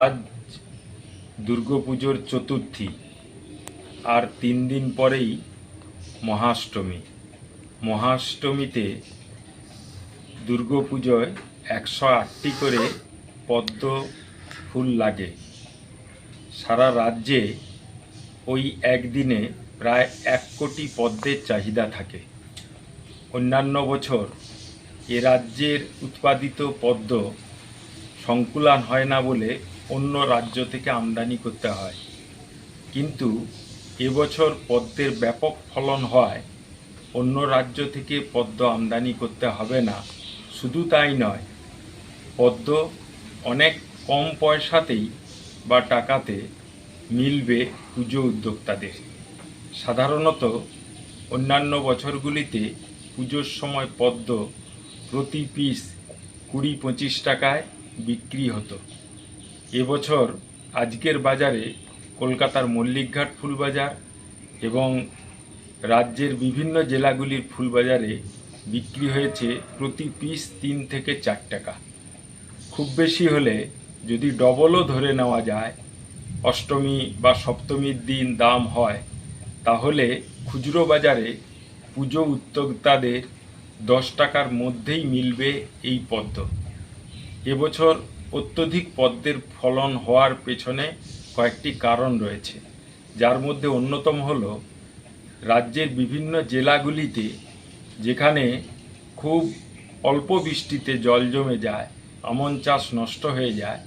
আজ দুর্গাপুজোর চতুর্থী আর তিন দিন পরেই মহাষ্টমী। মহাষ্টমীতে দুর্গাপুজোয় একশো আটটি করে পদ্ম ফুল লাগে। সারা রাজ্যে ওই একদিনে প্রায় এক কোটি পদ্মের চাহিদা থাকে। অন্যান্য বছর এ রাজ্যের উৎপাদিত পদ্ম সংকুলান হয় না বলে অন্য রাজ্য থেকে আমদানি করতে হয়। কিন্তু এবছর পদ্মের ব্যাপক ফলন হওয়ায় অন্য রাজ্য থেকে পদ্ম আমদানি করতে হবে না। শুধু তাই নয়, পদ্ম অনেক কম পয়সাতেই বা টাকাতে মিলবে পুজো উদ্যোক্তাদের। সাধারণত অন্যান্য বছরগুলিতে পুজোর সময় পদ্ম প্রতি পিস কুড়ি পঁচিশ টাকায় বিক্রি হতো। এবছর আজকের বাজারে কলকাতার মল্লিকঘাট ফুলবাজার এবং রাজ্যের বিভিন্ন জেলাগুলির ফুলবাজারে বিক্রি হয়েছে প্রতি পিস তিন থেকে চার টাকা। খুব বেশি হলে যদি ডবলও ধরে নেওয়া যায়, অষ্টমী বা সপ্তমীর দিন দাম হয়, তাহলে খুচরো বাজারে পুজো উদ্যোক্তাদের দশ টাকার মধ্যেই মিলবে এই পদ্ম। এবছর অত্যধিক পদ্মের ফলন হওয়ার পেছনে কয়েকটি কারণ রয়েছে। যার মধ্যে অন্যতম হল, রাজ্যের বিভিন্ন জেলাগুলিতে যেখানে খুব অল্প বৃষ্টিতে জল জমে যায়, আমন চাষ নষ্ট হয়ে যায়,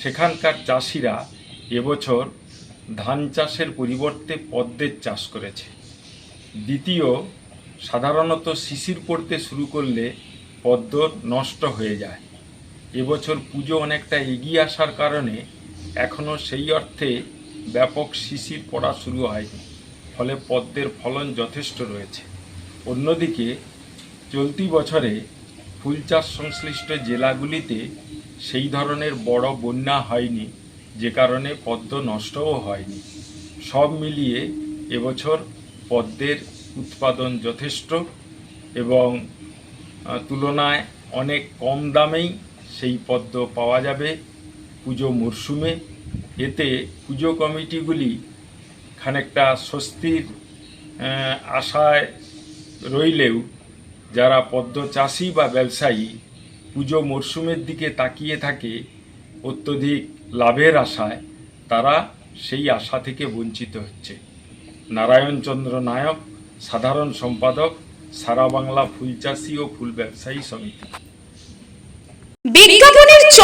সেখানকার চাষিরা এবছর ধান চাষের পরিবর্তে পদ্মের চাষ করেছে। দ্বিতীয়, সাধারণত শিশির পড়তে শুরু করলে পদ্ম নষ্ট হয়ে যায়। এবছর পুজো অনেকটা এগিয়ে আসার কারণে এখনও সেই অর্থে ব্যাপক শিশির পড়া শুরু হয়নি। ফলে পদ্মের ফলন যথেষ্ট রয়েছে। অন্যদিকে চলতি বছরে ফুল চাষ সংশ্লিষ্ট জেলাগুলিতে সেই ধরনের বড় বন্যা হয়নি, যে কারণে পদ্ম নষ্টও হয়নি। সব মিলিয়ে এবছর পদ্মের উৎপাদন যথেষ্ট এবং তুলনায় অনেক কম দামেই সেই পদ্ম পাওয়া যাবে পুজো মরশুমে। এতে পুজো কমিটিগুলি খানিকটা স্বস্তির আশায় রইলেও যারা পদ্ম চাষি বা ব্যবসায়ী, পুজো মরশুমের দিকে তাকিয়ে থাকে অত্যধিক লাভের আশায়, তারা সেই আশা থেকে বঞ্চিত হচ্ছে। নারায়ণচন্দ্র নায়ক, সাধারণ সম্পাদক, সারা বাংলা ফুল চাষি ও ফুল ব্যবসায়ী সমিতি।